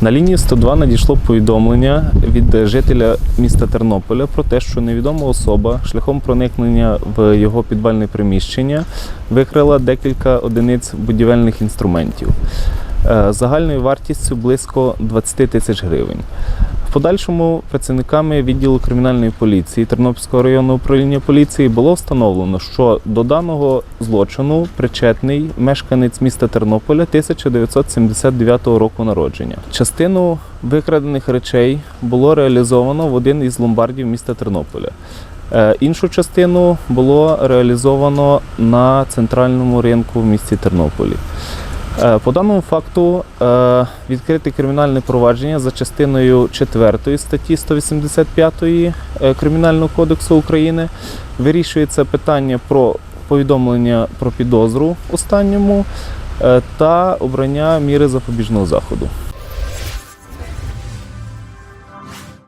На лінії 102 надійшло повідомлення від жителя міста Тернополя про те, що невідома особа шляхом проникнення в його підвальне приміщення викрила декілька одиниць будівельних інструментів е, загальною вартістю близько 20 тисяч гривень. Подальшому працівниками відділу кримінальної поліції Тернопільського районного управління поліції було встановлено, що до даного злочину причетний мешканець міста Тернополя 1979 року народження. Частину викрадених речей було реалізовано в один із ломбардів міста Тернополя. Е, Іншу частину було реалізовано на центральному ринку в місті Тернополі. Е, По даному факту е, відкрите кримінальне провадження за частиною 4 статті 185 е, Кримінального кодексу України вирішується питання про повідомлення про підозру останньому та обрання міри запобіжного заходу.